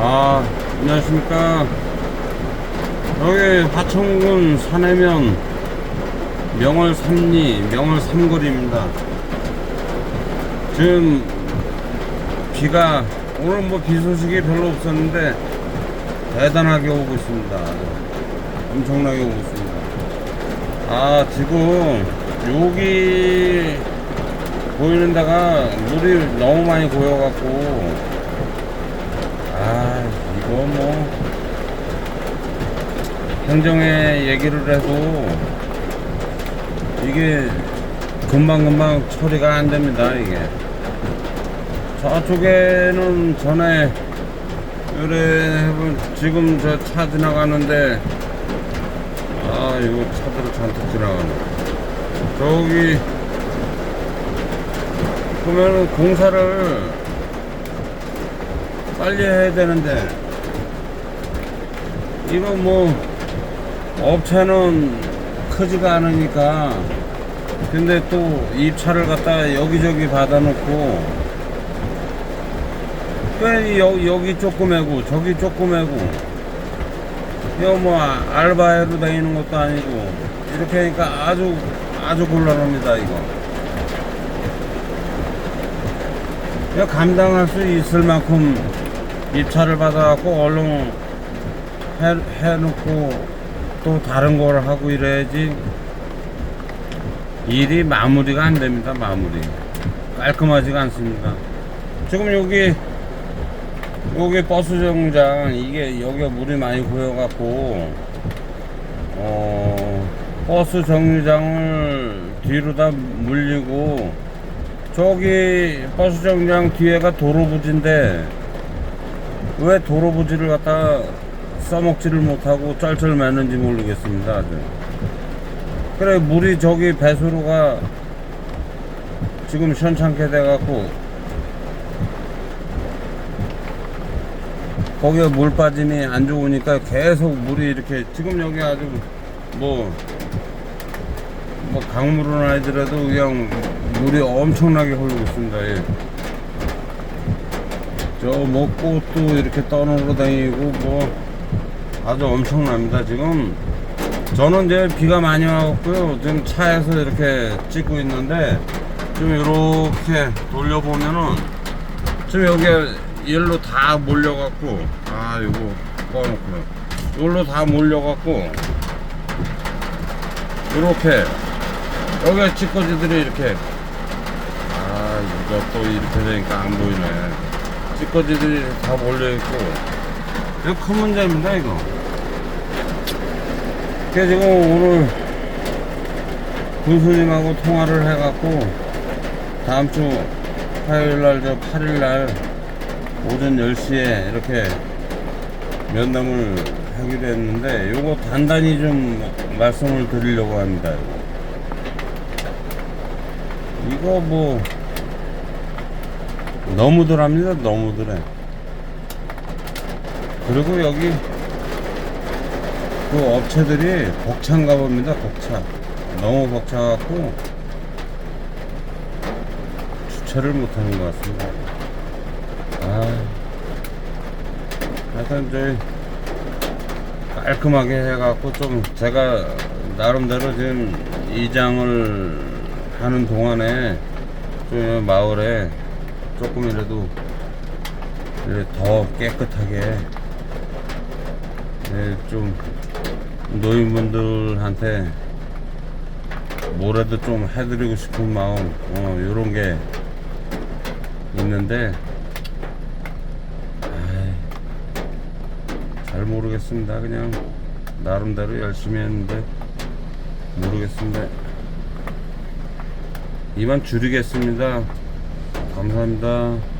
아, 안녕하십니까. 여기 화천군 산해면 명월 삼리, 명월 삼거리입니다. 지금 비가, 오늘 뭐 비 소식이 별로 없었는데 대단하게 오고 있습니다. 엄청나게 오고 있습니다. 아, 지금 여기 보이는 데가 물이 너무 많이 고여갖고 아 이거 뭐. 행정에 얘기를 해도 이게 금방금방 처리가 안 됩니다 이게. 저쪽에는 전에 요래 지금 저 차 지나가는데 아 이거 차들을 잔뜩 지나가네. 저기 보면은 공사를 빨리 해야 되는데 이거 뭐 업체는 크지가 않으니까 근데 또 입차를 갖다 여기저기 받아놓고 왜 여, 여기 조금 해고 저기 조금 해고 이거 뭐 아- 알바해로 다니는 것도 아니고 이렇게 하니까 아주 아주 곤란합니다 이거. 이거 감당할 수 있을 만큼 입찰을 받아갖고 얼른 해, 해놓고 또 다른 걸 하고 이래야지 일이 마무리가 안 됩니다 마무리. 깔끔하지가 않습니다. 지금 여기 여기 버스 정류장 이게 여기가 물이 많이 고여갖고 어 버스 정류장을 뒤로 다 물리고 저기 버스 정류장 뒤에가 도로 부지인데 왜 도로 부지를 갖다 써먹지를 못하고 쩔쩔 매는지 모르겠습니다 아주 그래 물이 저기 배수로가 지금 시원찮게 돼갖고 거기에 물 빠짐이 안 좋으니까 계속 물이 이렇게 지금 여기 아주 뭐, 뭐 강물은 아니더라도 그냥 물이 엄청나게 흐르고 있습니다. 예. 저뭐 꽃도 이렇게 떠놀러 다니고 뭐 아주 엄청납니다. 지금 저는 이제 비가 많이 와갖고요. 지금 차에서 이렇게 찍고 있는데 좀 이렇게 돌려보면은 지금 여기 일로 다 몰려갖고 아 이거 꺼놓고요 일로 다 몰려갖고 이렇게 여기 찌꺼기들이 이렇게 아 이거 또 이렇게 되니까 안 보이네 찌꺼기들이 다 몰려있고 이거 큰 문제입니다 이거 그래서 지금 오늘 군수님하고 통화를 해갖고 다음 주 화요일 날, 저 8일 날 오전 10시에 이렇게 면담을 하기로 했는데 요거 단단히 좀 말씀을 드리려고 합니다. 이거 뭐 너무들 합니다. 너무들 해. 그리고 여기 그 업체들이 벅찬가 봅니다. 벅차. 너무 벅차갖고 주체를 못하는 것 같습니다. 아, 하여튼 저희 깔끔하게 해갖고 좀 제가 나름대로 지금 이장을 하는 동안에 좀 마을에 조금이라도 이렇게 더 깨끗하게 예, 좀 노인분들한테 뭐라도 좀 해드리고 싶은 마음 어, 요런 게 있는데 잘 모르겠습니다. 그냥 나름대로 열심히 했는데 모르겠습니다. 이만 줄이겠습니다 감사합니다